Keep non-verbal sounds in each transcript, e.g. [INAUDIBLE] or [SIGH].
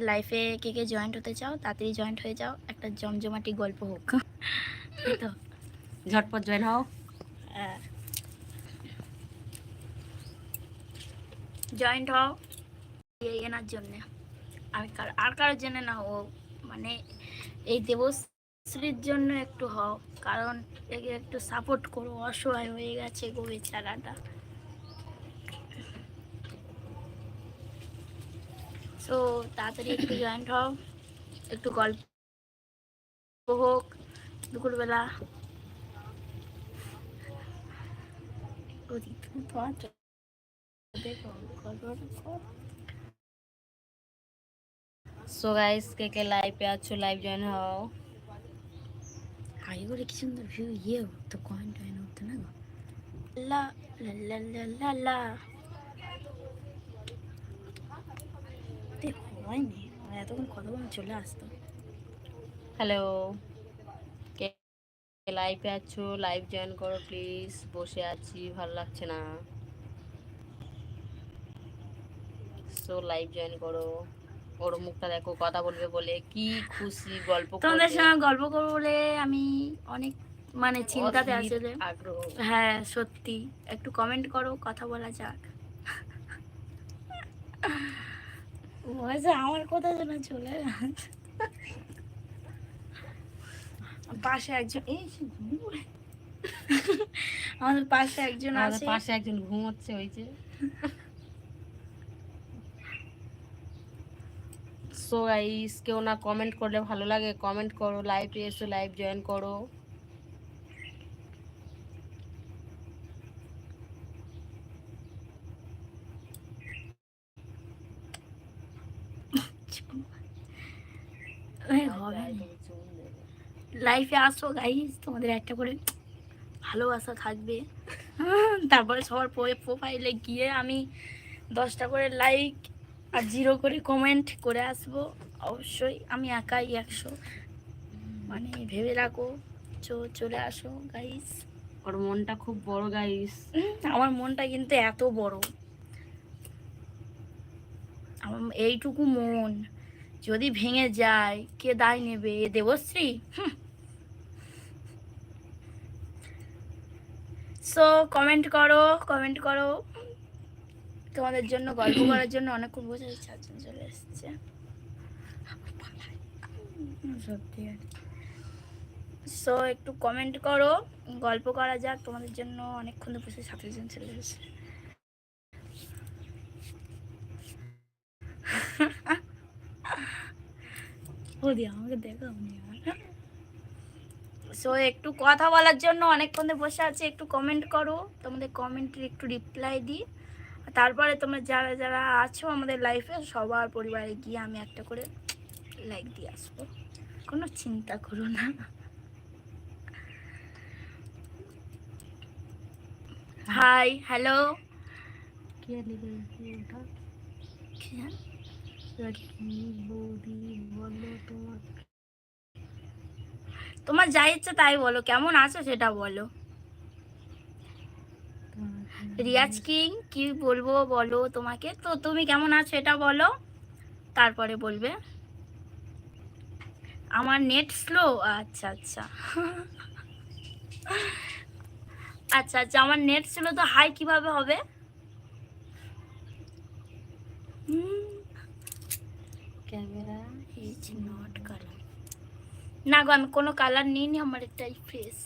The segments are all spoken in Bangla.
লাইফে কে কে জয়েন্ট হতে চাও তাড়াতাড়ি জয়েন্ট হয়ে যাও একটা জমজমাটি গল্প হোক। তো। ঝটপট জয়েন হও। জয়েন্ট হও। এই এনার জন্যে। আর কার আর কারোর জন্য না ও মানে এই দেবশ্রীর জন্য একটু হও। কারণ একে একটু সাপোর্ট করো অসহায় হয়ে গেছে গো বেচারাটা। সো তাড়াতাড়ি একটু জয়েন্ট হও একটু গল্প হোক দুপুরবেলা। সো গাইস কে কে লাইভে আছো লাইভ জয়েন হও। আগে করে কি সুন্দর ভিউ ইয়ে হতো কয়েন টয়েন হতো না লা লা লা লা লা লা দেখো হয়নি। আর এতক্ষণ কথা বলে চলে আসতো। হ্যালো কে লাইভে আছো? লাইভ জয়েন করো প্লিজ বসে আছি ভালো লাগছে না। সো লাইভ জয়েন করো। ওর মুখটা দেখো কথা বলবে বলে। কি খুশি গল্প তোমাদের। সঙ্গে গল্প করব বলে আমি অনেক মানে চিন্তাতে আসলে আগ্রহ। হ্যাঁ সত্যি। একটু কমেন্ট করো কথা বলা যাক। বয়সে আমার কথা যেন চলে যাচ্ছে। পাশে একজন এই। আমাদের পাশে একজন আছে পাশে একজন ঘুমোচ্ছে ওই যে সো গাইস কেউ না কমেন্ট করলে ভালো লাগে কমেন্ট করো লাইভে এসো লাইভ জয়েন করো এই হবে লাইফে আসো গাইস তোমাদের একটা করে ভালোবাসা থাকবে। [LAUGHS] তারপরে সবার প্রোফাইলে গিয়ে আমি দশটা করে লাইক আর জিরো করে কমেন্ট করে আসব। অবশ্যই আমি একাই একশো। মানে ভেবে রাখো চো চলে আসো গাইস ওর মনটা খুব বড় গাইস [LAUGHS] আমার মনটা কিন্তু এত বড়। আমার এইটুকু মন যদি ভেঙে যায় কে দায় নেবে? এ দেবশ্রী? সো কমেন্ট করো কমেন্ট করো। তোমাদের জন্য, গল্প করার জন্য অনেকক্ষণ বসে চারজন চলে এসছে। সত্যি সো একটু কমেন্ট করো, গল্প করা যাক, তোমাদের জন্য অনেকক্ষণ বসে সাতজন চলে এসেছে। ওদি আমাকে দেখো সো একটু কথা বলার জন্য অনেকক্ষণ ধরে বসে আছে একটু কমেন্ট করো। তোমাদের কমেন্টের একটু রিপ্লাই দিই। তারপরে তোমরা যারা যারা আছো আমাদের লাইফে সবার পরিবারে গিয়ে আমি একটা করে লাইক দিয়ে আসব। কোনো চিন্তা করো না। হাই হ্যালো বৌদি বলো তোমার যা ইচ্ছে তাই বলো কেমন আছো সেটা বলো। রিয়াজ কিং কি বলব বলো তোমাকে? তো তুমি কেমন আছো এটা বলো তারপরে বলবে। আমার নেট স্লো আচ্ছা আচ্ছা। আচ্ছা আচ্ছা আমার নেট স্লো তো হাই কীভাবে হবে? ক্যামেরা না গো, আমি কোনো কালার নিইনি, আমার এটাই ফ্রেশ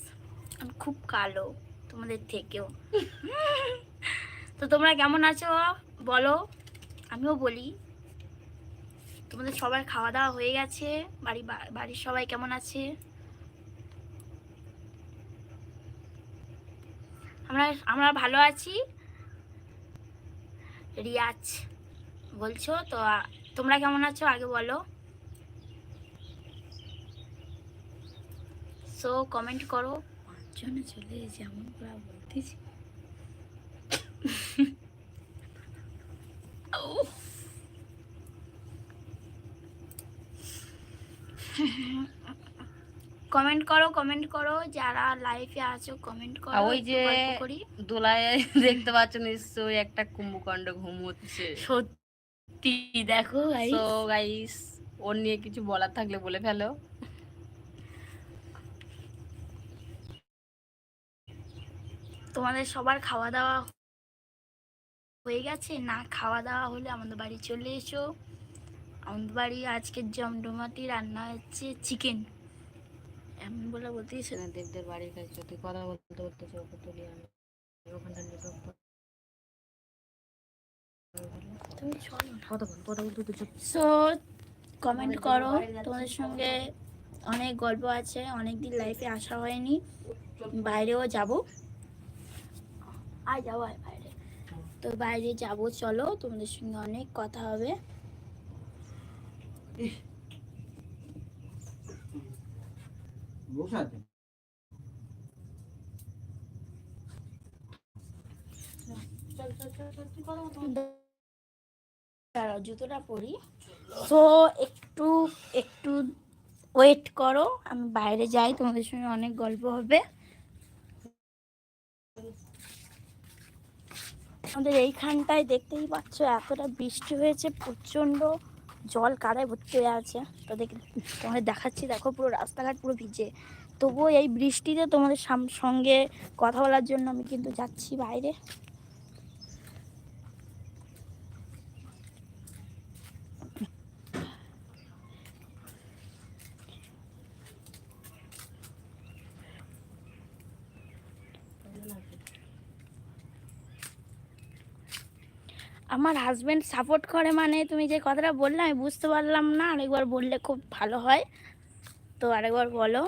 আমি খুব কালো, তোমাদের থেকেও। তো তোমরা কেমন আছো? বলো, আমিও বলি। তোমাদের সবার খাওয়া দাওয়া হয়ে গেছে। বাড়ি বাড়ির সবাই কেমন আছে? আমরা আমরা ভালো আছি। রিয়াজ বলছো, তো তোমরা কেমন আছো? আগে বলো। সো কমেন্ট করো। পাঁচজনে চলে যেমন করে বলতেছি। কমেন্ট করো কমেন্ট করো যারা লাইফে আছো কমেন্ট করো ওই যে দোলায় দেখতে পাচ্ছ নিশ্চয়ই একটা কুম্ভকাণ্ড ঘুম হচ্ছে সত্যি দেখো গাইস ওর নিয়ে কিছু বলার থাকলে বলে ফেলো। তোমাদের সবার খাওয়া দাওয়া হয়ে গেছে? না খাওয়া দাওয়া হলে আমাদের বাড়ি চলে এসো। আমাদের বাড়ি আজকের জমডমাটি রান্না হচ্ছে চিকেন এমন বলে বলতেই সেনা দেবদের বাড়ির কাছে তুই কথা বলতে বলতে চোখ তুলি আমি। ওখানটা নেটওয়ার্ক না। সো কমেন্ট করো। তোমাদের সঙ্গে অনেক গল্প আছে অনেক দিন লাইফে আসা হয়নি। বাইরেও যাব। আয় যাব আয় বাইরে। তো বাইরে যাব চলো তোমাদের সঙ্গে অনেক কথা হবে। জুতোটা পরি। তো একটু একটু ওয়েট করো আমি বাইরে যাই তোমাদের সঙ্গে অনেক গল্প হবে। আমাদের এইখানটায় দেখতেই পাচ্ছ, এতটা বৃষ্টি হয়েছে, প্রচণ্ড জল কাদায় ভর্তি হয়ে আছে। তো দেখ, তোমাদের দেখাচ্ছি, দেখো পুরো রাস্তাঘাট পুরো ভিজে। তবুও এই বৃষ্টিতে তোমাদের সঙ্গে কথা বলার জন্য আমি কিন্তু যাচ্ছি বাইরে। আমার হাজব্যান্ড সাপোর্ট করে মানে তুমি যে কথাটা বললে, আমি বুঝতে পারলাম না। আরেকবার বললে খুব ভালো হয়। তো আরেকবার বলো।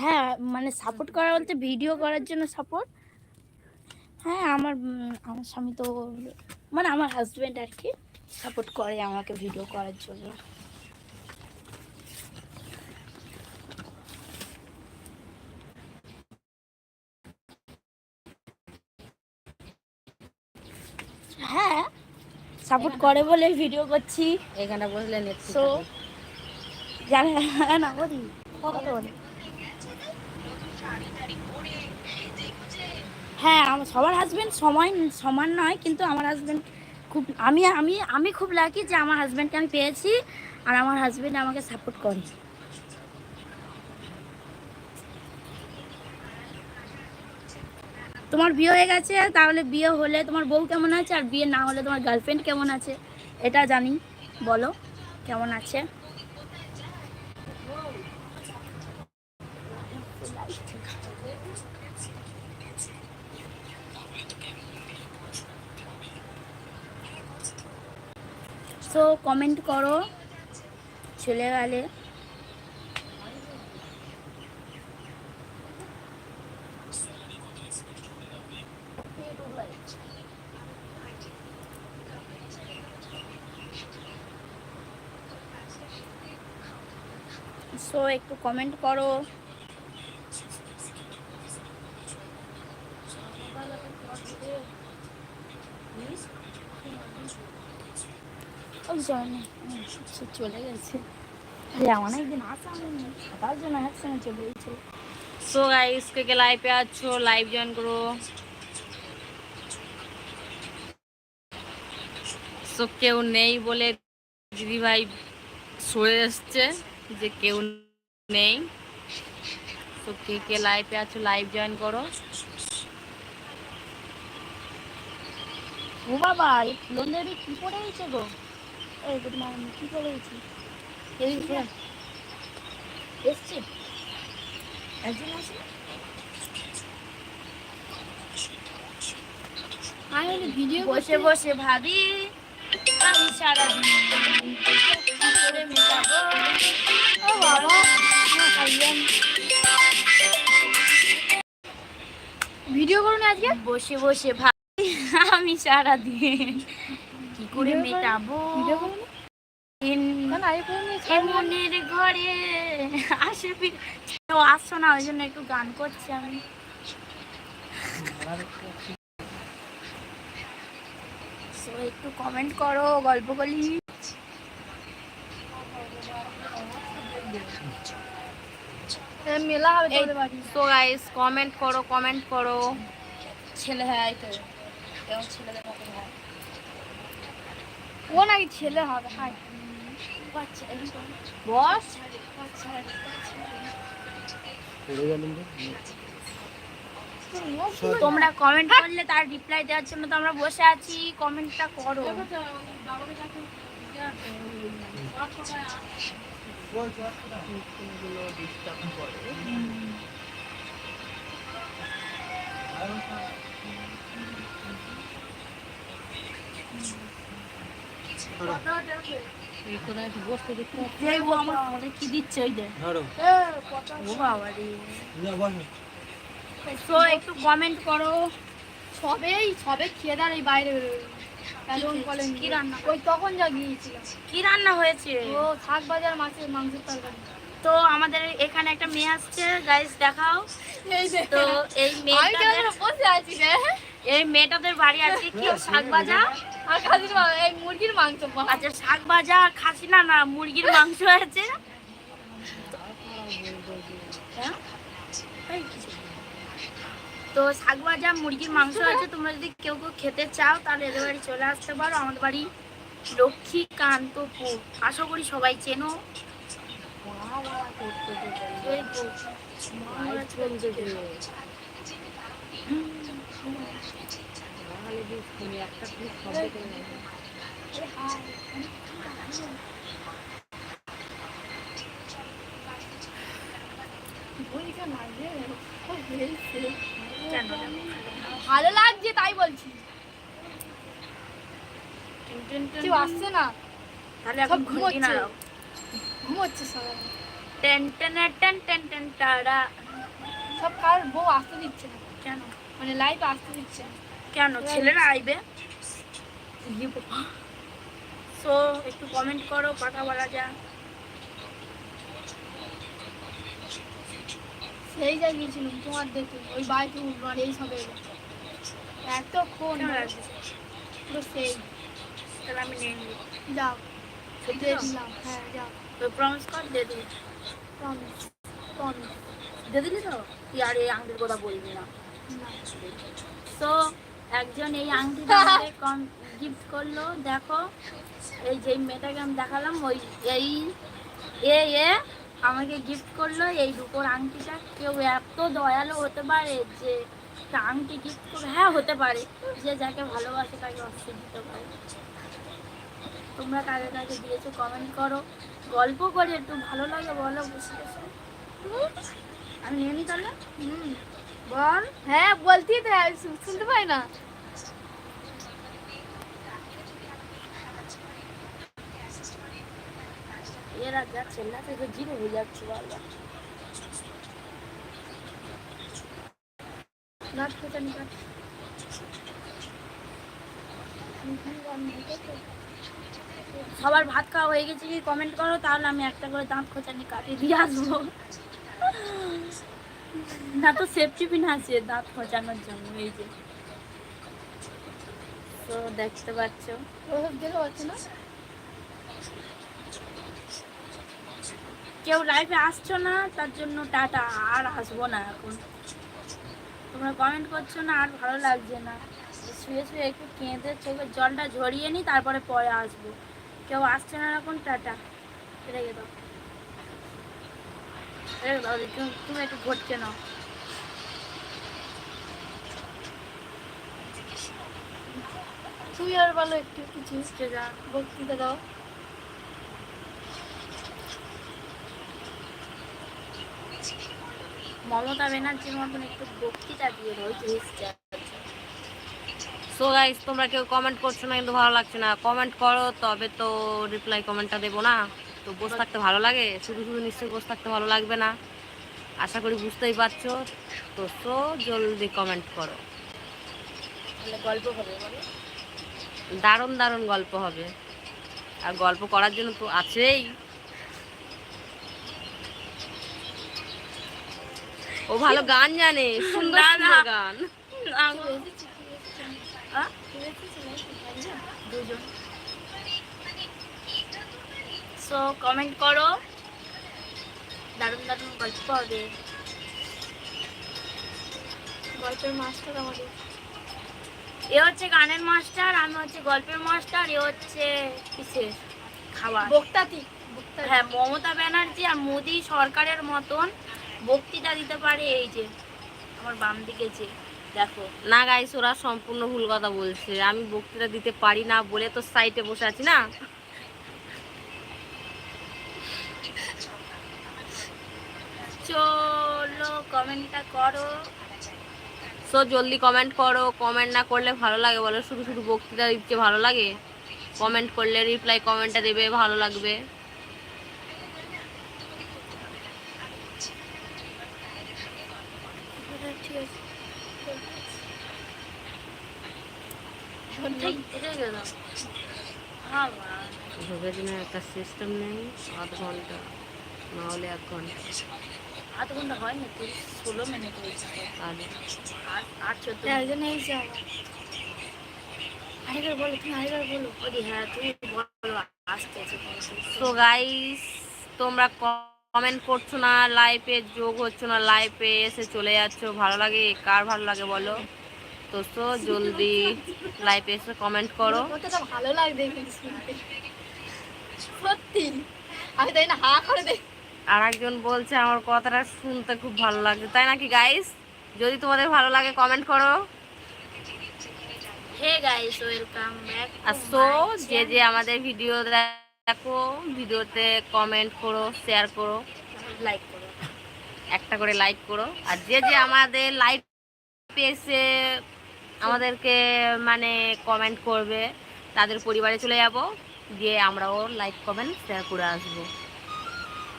হ্যাঁ মানে সাপোর্ট করা বলতে ভিডিও করার জন্য সাপোর্ট হ্যাঁ আমার আমার স্বামী তো মানে আমার হাজব্যান্ড আর কি সাপোর্ট করে আমাকে ভিডিও করার জন্য। হ্যাঁ সাপোর্ট করে বলে ভিডিও করছি। এখানে বসলে নেট So, জানে না বলি। কথা বলি? হ্যাঁ আমার সবার হাজবেন্ড সময় সমান নয় কিন্তু আমার হাজবেন্ড খুব আমি আমি আমি খুব লাকি যে আমার হাজবেন্ডকে আমি পেয়েছি আর আমার হাজবেন্ড আমাকে সাপোর্ট করে। তোমার বিয়ে হয়ে গেছে, তাহলে বিয়ে হলে তোমার বউ কেমন আছে আর বিয়ে না হলে তোমার গার্লফ্রেন্ড কেমন আছে? এটা জানি, বলো, কেমন আছে? সো কমেন্ট করো, চলে গেলে সো একটু কমেন্ট করো। সে চলে গেছে। আমার একদিন আসা সাতার জন্য একসঙ্গে চলে গেছে। সো গাইস কে কে লাইভে আছো লাইভ জয়েন করো। সো কেউ নেই বলে দিদি ভাই সরে এসছে যে কেউ নেই। তো কে কে লাইভে আছো লাইভ জয়েন করো। ও বাবা এই কি পড়ে গেছে গো? এই গুড মর্নিং কি পড়ে গেছে এই এসছে? একজন আছে আমি ভিডিও বসে বসে ভাবি আমি সারা দিন বসে বসে ভাবি আমি সারা দিন কি করে মেটাবো? দিন এমনের ঘরে আসে ও আসছো না ওই জন্য একটু গান করছি আমি। একটু কমেন্ট করো গল্প বলি। সো গাইস কমেন্ট করো কমেন্ট করো। ছেলে হ্যাঁ এই তো। এরকম ছেলেদের মতো হয়। ও নাকি ছেলে হবে? Hi boss. তোমরা কমেন্ট করলে তার রিপ্লাই দেওয়ার জন্য তো আমরা বসে আছি। কমেন্টটা করো। একটু কি কমেন্ট করো সবেই সবে খেয়ে বাইরে কি- রান্না? ওই তখন যা কি রান্না হয়েছে ও শাক বাজার মাছের মাংসের তরকারি তো আমাদের এখানে একটা মেয়ে আসছে। গাইস দেখাও। তো এই রে? এই মেয়েটাদের বাড়ি আছে কি? শাক ভাজা? আর খাসির এই মুরগির মাংস। আচ্ছা শাক ভাজা আর খাসি না না মুরগির মাংস আছে। হ্যাঁ? তো শাক ভাজা মুরগির মাংস আছে। তোমরা যদি কেউ কেউ খেতে চাও তাহলে এদের বাড়ি চলে আসতে পারো। আমাদের বাড়ি লক্ষ্মীকান্তপুর। আশা করি সবাই চেনো। ভালো লাগছে তাই বলছি। কেউ আসছে না। তাহলে এখন ঘুমোচ্ছে। ঘুমোচ্ছে সবাই। Ten ten ten ten ten টাড়া সব কার বউ আসতে দিচ্ছে না। কেন? মানে লাইফ আসতে দিচ্ছে না। কেন? ছেলেরা আইবে? সো একটু কমেন্ট করো কথা বলা যা সেই যা গিয়েছিলাম তোমার দেখে ওই বাইকে উঠবার এই সবে এতক্ষণ পুরো সেই। তাহলে আমি নিয়ে নিই। যাও। হ্যাঁ যাও। প্রমিস কর দিয়ে দিবি। আংটির কথা বলবি না তো একজন এই আংটিটা গিফট করল দেখো এই যে মেয়েটাকে আমি দেখালাম ওই এই এ এ আমাকে গিফট করল এই রূপোর আংটিটা কেউ এত দয়ালু হতে পারে যে আংটি গিফট করে হ্যাঁ হতে পারে যে যাকে ভালোবাসে তাকে অস্ত্র দিতে পারে তোমরা কাকে কাকে দিয়েছ কমেন্ট করো। গল্প করে একটু ভালো লাগে বলো বসে বসে আমি নিয়ে তাহলে? হুম। বল। হ্যাঁ বলতেই তো শুনতে পাই না। এরা যা চেল্লা থেকে জিরো হয়ে যাচ্ছে নাচ খেতে সবার ভাত খাওয়া হয়ে গেছে কি কমেন্ট করো? তাহলে আমি একটা করে দাঁত খোঁচানি কাটিয়ে দিয়ে আসব। না তো সেফটি পিন আছে দাঁত খোঁচানোর জন্য এই যে। তো দেখতে পাচ্ছ। না? কেউ লাইফে আসছো না তার জন্য টাটা আর আসব না এখন। তোমরা কমেন্ট করছ না আর ভালো লাগছে না। শুয়ে শুয়ে একটু কেঁদে চোখের জলটা ঝরিয়ে নিই তারপরে পরে আসব। কেউ আসছে না এখন টাটা। রেখে দাও। রেখে দাও তুমি- তুমি একটু ঘটছে নাও। তুই আর বলো একটু কিছু যে যা বক্তৃতা দাও। মমতা ব্যানার্জির মতন একটু বক্তৃতা দিয়ে দাও এসছে। সো গাইস তোমরা কেউ কমেন্ট করছ না কিন্তু ভালো লাগছে না। কমেন্ট করো তবে তো রিপ্লাই কমেন্টটা দেবো না। তো বসে থাকতে ভালো লাগে। শুধু শুধু নিশ্চয়ই বসে থাকতে ভালো লাগবে না। আশা করি বুঝতেই পারছ। তো সো জলদি কমেন্ট করো। গল্প হবে দারুণ দারুণ গল্প হবে। আর গল্প করার জন্য তো আছেই। ও ভালো গান জানে। [LAUGHS] সুন্দর গান? দুজন সো কমেন্ট করো। দারুণ দারুণ গল্প হবে। গল্পের মাস্টার আমাদের। এ হচ্ছে গানের মাস্টার আমি হচ্ছে গল্পের মাস্টার এ হচ্ছে কিসের? খাবার। বক্তাতি বক্তাতি হ্যাঁ মমতা ব্যানার্জি আর মোদি সরকারের মতন বক্তৃতা দিতে পারে এই যে আমার বাম দিকে যে। দেখো। না গাইস ওরা সম্পূর্ণ ভুল কথা বলছে। আমি বক্তৃতা দিতে পারি না বলে তো সাইটে বসে আছি না? চলো কমেন্টটা করো। সো জলদি কমেন্ট করো। কমেন্ট না করলে ভালো লাগে বলো। শুধু শুধু বক্তৃতা দিচ্ছে ভালো লাগে? কমেন্ট করলে রিপ্লাই কমেন্টটা দেবে ভালো লাগবে ঠিক আছে একটা সিস্টেম নেই আধ ঘণ্টা না হলে এক ঘণ্টা আধ ঘণ্টা আসতে গাইস তোমরা কমেন্ট করছ না লাইভে যোগ হচ্ছে না লাইভে এসে চলে যাচ্ছ, ভালো লাগে? কার ভালো লাগে বলো? তো সো জলদি লাইভ এসে কমেন্ট করো। কতটা ভালো লাগবে সত্যি। আমি তাই না হা করে দেখ আর একজন বলছে আমার কথাটা শুনতে খুব ভালো লাগে তাই নাকি গাইস যদি তোমাদের ভালো লাগে কমেন্ট করো। হে গাইস ওয়েলকাম ব্যাক আর সো যে যে আমাদের ভিডিও দেখো ভিডিওতে কমেন্ট করো শেয়ার করো। লাইক করো। একটা করে লাইক করো। আর যে যে আমাদের লাইভ এসে আমাদেরকে মানে কমেন্ট করবে। তাদের পরিবারে চলে যাব। দিয়ে আমরাও লাইক কমেন্ট শেয়ার করে আসব।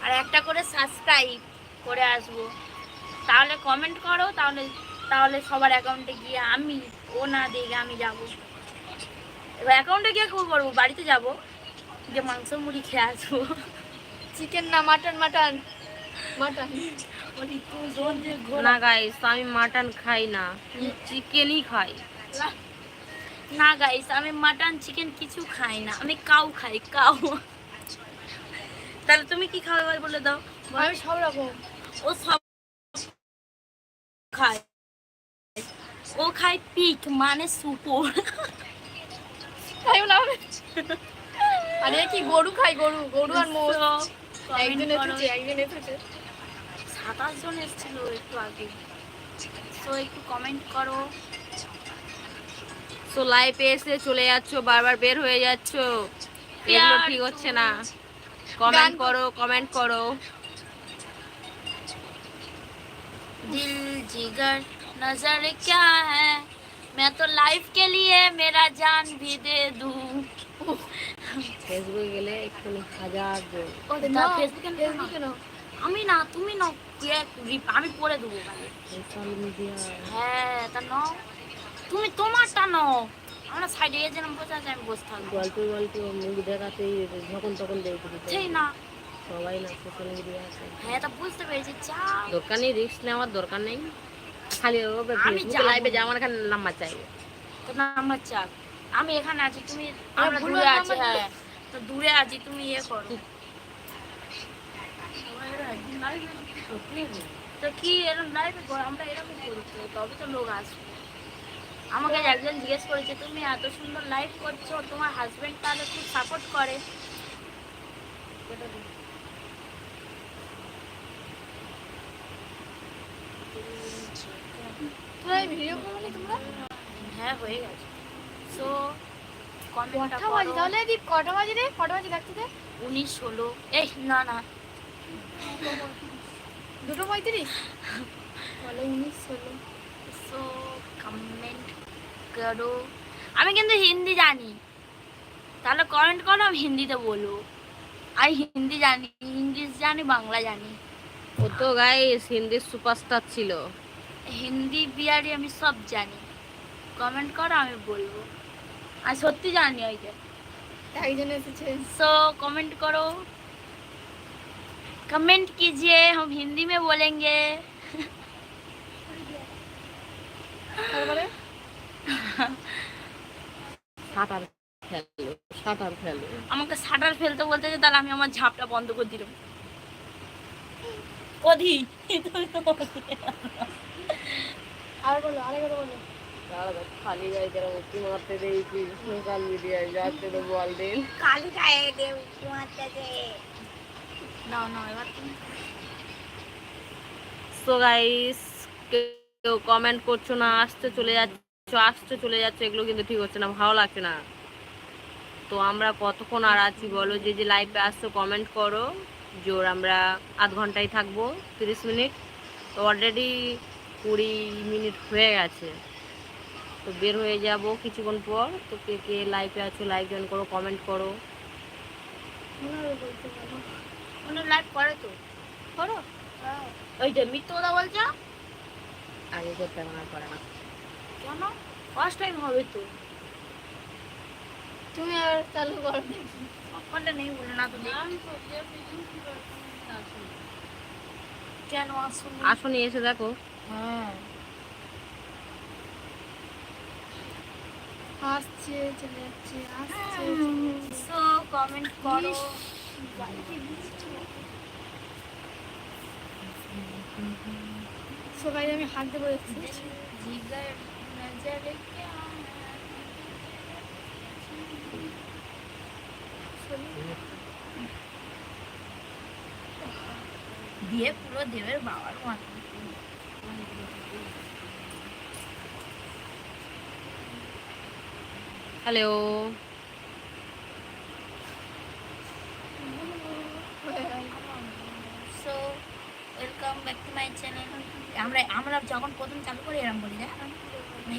আর একটা করে সাবস্ক্রাইব করে আসব। তাহলে কমেন্ট করো তাহলে তাহলে সবার অ্যাকাউন্টে গিয়ে আমি ও না দেখে আমি যাব। এবার অ্যাকাউন্টে গিয়ে কী করব? বাড়িতে যাব। যে মাংস মুড়ি খেয়ে আসব। চিকেন না মাটন মাটন মাটন না গাইস আমি মাটন খাই না। চিকেনই খাই। না গাইস আমি মাটন চিকেন কিছু খাই না। আমি কাউ খাই কাউ তাহলে তুমি কি এবার বলে দাও। আমি সব রকম। ও সব খায়। ও খায় পিক মানে সুপোর তাই না আরে কি গরু খাই? গরু গরু আর মোষ। একজন এসেছে। সাতাশ জন এসেছিল একটু আগে তো একটু কমেন্ট করো সো লাইভে এসে চলে যাচ্ছ বারবার বের হয়ে যাচ্ছ এগুলো ঠিক হচ্ছে না কমেন্ট করো কমেন্ট করো दिल जिगर नजर क्या है मैं तो लाइफ के लिए मेरा जान भी दे दूं ফেসবুকে গেলে এক্ষুনি হাজার জন ও তা না ফেসবুকে না। ফেসবুকে না আমি না তুমি নাও আমি পরে দেবো হ্যাঁ তা নাও। তুমি তোমারটা নাও। আমরা সাইডে গিয়ে যেরকম বসে আছে আমি বসে থাকব। গল্প গল্প মুভি দেখাতেই যখন তখন দিতে সেই না। সবাই না সোশ্যাল মিডিয়া আছে। হ্যাঁ তা বুঝতে পেরেছি। দরকার নেই রিস্ক নেওয়ার দরকার নেই। খালি আমি যাব। লাইভে যাওয়ার এখানে নাম্বার চাইবে তো নাম্বার চাপ আমি এখানে আছি তুমি আমরা দূরে আছি হ্যাঁ। তো দূরে আছি তুমি ইয়ে করো। তো কি এরকম লাইভে আমরা এরকম করি তবে তো লোক আসবে। আমাকে একজন জিজ্ঞেস করেছে তুমি এত সুন্দর লাইভ করছ তোমার হাজবেন্ড তাহলে খুব সাপোর্ট করে? ভিডিও করো তোমরা? হ্যাঁ হয়ে গেছে। সো কটা বাজে? তাহলে দীপ কটা বাজে রে? কটা বাজে? দেখতে দে। উনিশ ষোলো। এই না না। দুটো পঁয়ত্রিশ? বলো উনিশ ষোলো। সো কমেন্ট করো। আমি কিন্তু হিন্দি জানি। তাহলে কমেন্ট করো আমি হিন্দিতে বলব। আর হিন্দি জানি ইংলিশ জানি বাংলা জানি। ও তো গাইস হিন্দি সুপারস্টার ছিল। হিন্দি বিহারি আমি সব জানি। কমেন্ট করো আমি বলব। আর সত্যি জানি ওই যে। একজন এসেছে। সো কমেন্ট করো। कमेंट कीजिए हम हिंदी में बोलेंगे তারপরে সাঁতার ফেলো সাঁতার ফেলো আমাকে শাটার ফেলতে বলতে যে তাহলে আমি আমার ঝাপটা বন্ধ করে দিলাম অধি আর বলো আরেকবার বলো খালি গায়ে যারা উঁকি মারতে দেখছি সোশ্যাল মিডিয়ায় যাচ্ছে তো বল দিন কালি গায়ে দে মারতেছে নাও নাও এবার তুমি সো গাইস কেউ কমেন্ট করছ না আসতে চলে যাচ্ছ আসতে চলে যাচ্ছে এগুলো কিন্তু ঠিক হচ্ছে না ভালো লাগছে না। তো আমরা কতক্ষণ আর আছি বলো যে যে লাইভে আসছো কমেন্ট করো। জোর আমরা আধ ঘন্টায় থাকব তিরিশ মিনিট। তো অলরেডি কুড়ি মিনিট হয়ে গেছে। তো বের হয়ে যাব কিছুক্ষণ পর। তো কে কে লাইভে আছো লাইভ জয়েন করো কমেন্ট করো। উনি লাইভ করে তো। করো? ওই যে মিথ্যে কথা বলছো? আগে করতে করে না? কেন? ফার্স্ট টাইম হবে তো। তুমি আর চালু করো ফোনটা নেই বলে না তো দেখি। কেন আসুন আসনি এসে দেখো। হ্যাঁ। আসছে চলে যাচ্ছে আসছে সো কমেন্ট করো। সবাই আমি হাঁটতে क्या দিয়ে পুরো দেবের বাবার মতো হ্যালো সো ওয়েলকাম আমরা আমরা যখন প্রথম চালু করি এরকম বলি না?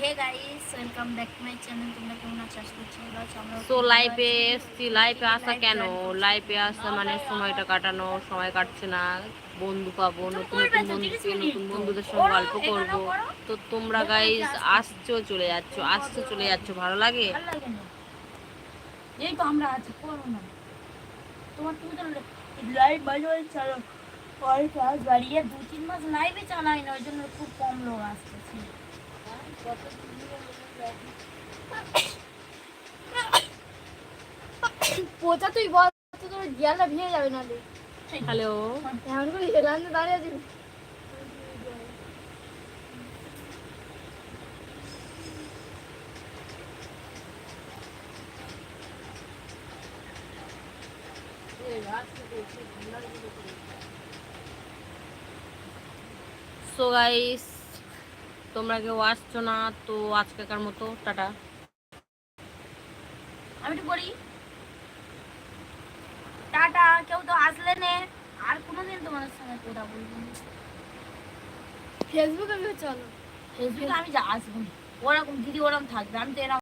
Hey guys welcome back to my channel তোমরা কেমন আছো? আশা করছি ভালো আছো আমরা তো লাইভে এসছি লাইভে আসা কেন? লাইভে আসা। মানে সময়টা কাটানো সময় কাটছে না। বন্ধু পাবো নতুন নতুন বন্ধু নতুন বন্ধুদের সঙ্গে গল্প করব। তো তোমরা গাইজ আসছো চলে যাচ্ছ আসছো চলে যাচ্ছ ভালো লাগে? এই তো আমরা আছি করো না। তোমার তুমি তো লাইভ ক্লাস বাড়িয়ে দু তিন মাস লাইভে চালাই না ওই জন্য খুব কম লোক আসতেছে। পোচা তুই বল তোর গিয়ালটা ভেঙে যাবে না হ্যালো। এমন করে হেলানে দাঁড়িয়ে আছিস। সো গাইস তোমরা কেউ আসছো না তো আজকেকার মতো টাটা। আমি একটু বলি টাটা কেউ তো আসলে নে আর কোনোদিন তোমাদের সঙ্গে কথা বলব না। ফেসবুকে চলো। ফেসবুকে আমি যা আসব ওরকম দিদি ওরকম থাকবে আমি তো এরকম